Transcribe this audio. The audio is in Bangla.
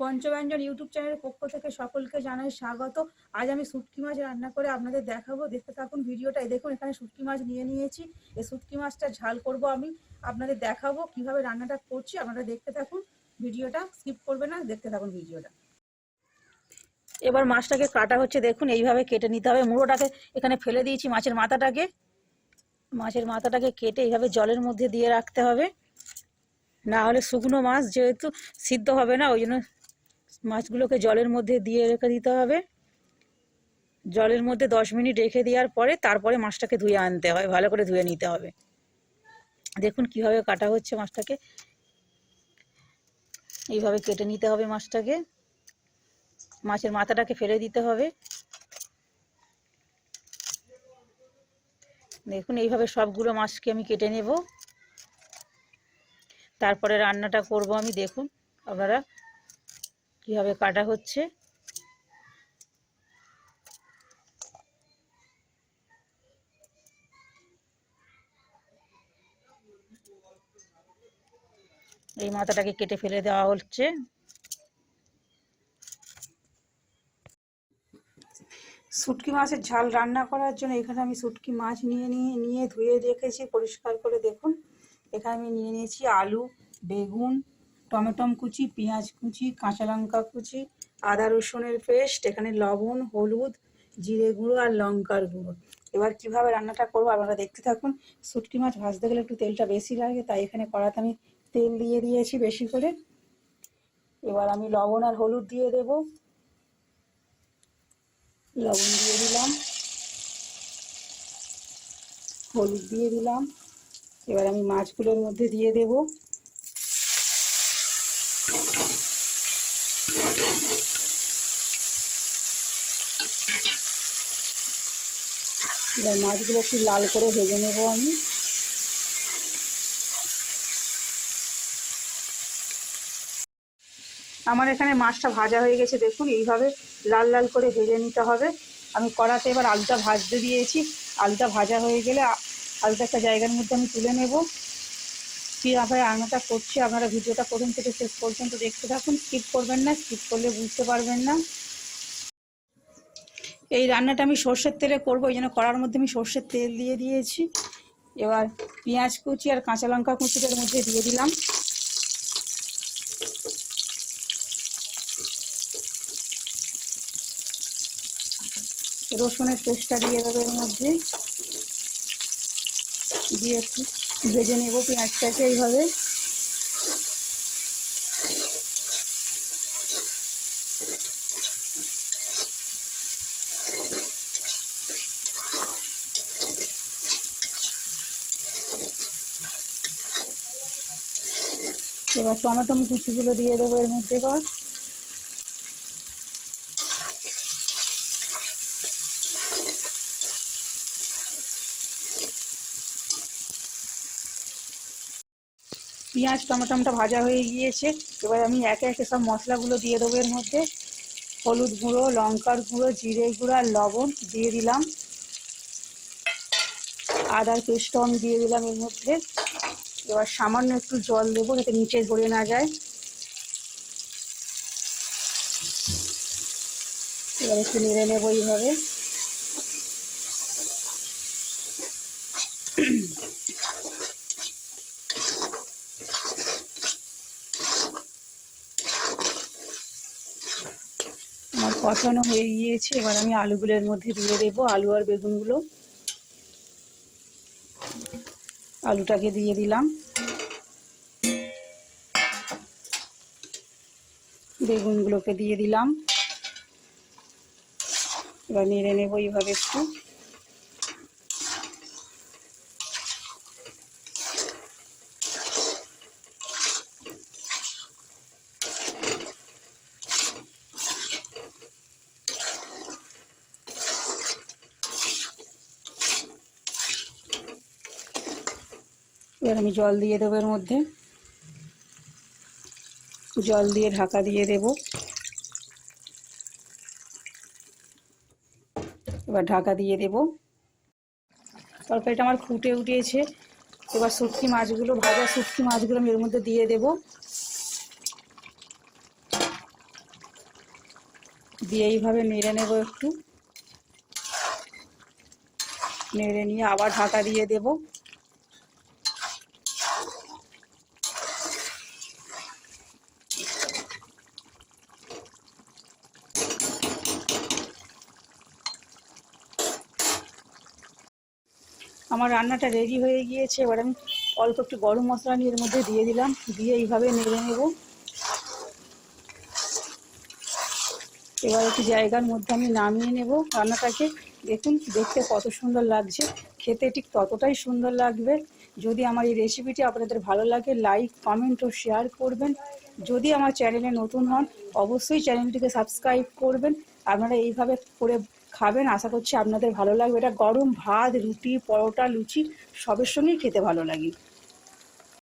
পঞ্চব্যঞ্জন ইউটিউব চ্যানেলের পক্ষ থেকে সকলকে জানাই স্বাগত। আজ আমি শুটকি মাছ রান্না করে আপনাদের দেখাবো। দেখতে থাকুন ভিডিওটা। এই দেখুন, এখানে শুটকি মাছ নিয়ে নিয়েছি। এই শুটকি মাছটা ঝাল করব আমি। আপনাদের দেখাবো কীভাবে রান্নাটা করছি। আপনারা দেখতে থাকুন ভিডিওটা। স্কিপ করবে না, দেখতে থাকুন ভিডিওটা। এবার মাছটাকে কাটা হচ্ছে। দেখুন, এইভাবে কেটে নিতে হবে। মুড়োটাকে এখানে ফেলে দিয়েছি মাছের মাথাটাকে। মাছের মাথাটাকে কেটে এইভাবে জলের মধ্যে দিয়ে রাখতে হবে। না হলে শুকনো মাছ যেহেতু সিদ্ধ হবে না, ওই জন্য মাছগুলোকে জলের মধ্যে দিয়ে রেখে দিতে হবে। জলের মধ্যে দশ মিনিট রেখে দেওয়ার পরে তারপরে মাছটাকে ধুয়ে আনতে হয়, ভালো করে ধুয়ে নিতে হবে। দেখুন কীভাবে কাটা হচ্ছে মাছটাকে। এইভাবে কেটে নিতে হবে মাছটাকে। মাছের মাথাটাকে ফেলে দিতে হবে। দেখুন এইভাবে সবগুলো মাছকে আমি কেটে নেব। তারপরে রান্নাটা করব আমি, দেখুন আপনারা। কীভাবে কাটা হচ্ছে? এই মাথাটাকে কেটে ফেলে দেওয়া হচ্ছে। শুটকি মাছের ঝাল রান্না করার জন্য এখানে আমি শুটকি মাছ নিয়ে নিয়ে নিয়ে ধুয়ে রেখেছি, পরিষ্কার করে দেখুন। এখানে আমি নিয়ে নিয়েছি আলু, বেগুন টমেটম কুচি, পেঁয়াজ কুচি, কাঁচা লঙ্কা কুচি, আদা রসুনের পেস্ট, এখানে লবণ, হলুদ, জিরে গুঁড়ো আর লঙ্কার গুঁড়ো। এবার কীভাবে রান্নাটা করব আপনারা দেখতে থাকুন। শুটকি মাছ ভাজতে গেলে একটু তেলটা বেশি লাগে, তাই এখানে কড়াতে আমি তেল দিয়ে দিয়েছি বেশি করে। এবার আমি লবণ আর হলুদ দিয়ে দেব। লবণ দিয়ে দিলাম। হলুদ দিয়ে দিলাম। এবার আমি মাছগুলোর মধ্যে দিয়ে দেব। এবার মাছগুলো একটু লাল করে ভেজে নেব আমি। আমার এখানে মাছটা ভাজা হয়ে গেছে, দেখুন, এইভাবে লাল লাল করে ভেজে নিতে হবে। আমি কড়াতে এবার আলুটা ভাজতে দিয়েছি। আলুটা ভাজা হয়ে গেলে আলুটা একটা জায়গার মধ্যে আমি তুলে নেব। কীভাবে রান্নাটা করছি, আপনারা ভিডিওটা প্রথম থেকে শেষ পর্যন্ত দেখতে থাকুন। স্কিপ করবেন না, স্কিপ করলে বুঝতে পারবেন না। এই রান্নাটা আমি সর্ষের তেলে করব ওই জন্য কড়ার মধ্যে আমি সর্ষের তেল দিয়ে দিয়েছি। এবার পেঁয়াজ কুচি আর কাঁচা লঙ্কা কুচিটার মধ্যে দিয়ে দিলাম। রসুনের পেস্টটা দিয়ে দেবো এর মধ্যে। দিয়ে একটু ভেজে নেব পেঁয়াজটাকে এইভাবে। এবার টমেটো কুচিগুলো দিয়ে দেবো এর মধ্যে এবার। পেঁয়াজ টমেটোমটা ভাজা হয়ে গিয়েছে। এবার আমি একে একে সব মশলাগুলো দিয়ে দেবো এর মধ্যে। হলুদ গুঁড়ো, লঙ্কার গুঁড়ো, জিরে গুঁড়ো আর লবণ দিয়ে দিলাম। আদার পেস্টও আমি দিয়ে দিলাম এর মধ্যে। এবার সামান্য একটু জল দেবো যাতে নিচে ধরে না যায়। এবার একটু নেড়ে নেব এইভাবে। আমার কষানো হয়ে গিয়েছে। এবার আমি আলুগুলোর মধ্যে দিয়ে দেবো আলু আর বেগুনগুলো। আলুটাকে দিয়ে দিলাম। বেগুনগুলোকে দিয়ে দিলাম। এবার নেড়ে নেব এইভাবে একটু। এবার আমি জল দিয়ে দেবো এর মধ্যে। জল দিয়ে ঢাকা দিয়ে দেব। এবার ঢাকা দিয়ে দেব। তরকারিটা আমার ফুটে উঠেছে। এবার শুটকি মাছগুলো, ভাজা শুটকি মাছগুলো আমি এর মধ্যে দিয়ে দেব। দিয়ে এইভাবে নেড়ে নেব একটু। নেড়ে নিয়ে আবার ঢাকা দিয়ে দেব। আমার রান্নাটা রেডি হয়ে গিয়েছে। এবার আমি অল্প একটু গরম মশলা নিয়ে এর মধ্যে দিয়ে দিলাম। দিয়ে এইভাবে নেড়ে নেব। এবার একটু জায়গার মধ্যে আমি নামিয়ে নেব রান্নাটাকে। দেখুন, দেখতে কত সুন্দর লাগছে। খেতে ঠিক ততটাই সুন্দর লাগবে। যদি আমার এই রেসিপিটি আপনাদের ভালো লাগে লাইক কমেন্ট ও শেয়ার করবেন। যদি আমার চ্যানেলে নতুন হন, অবশ্যই চ্যানেলটিকে সাবস্ক্রাইব করবেন। আপনারা এইভাবে করে খাবেন। আশা করছি আপনাদের ভালো লাগবে। এটা গরম ভাত, রুটি, পরোটা, লুচি, সবের সঙ্গেই খেতে ভালো লাগে।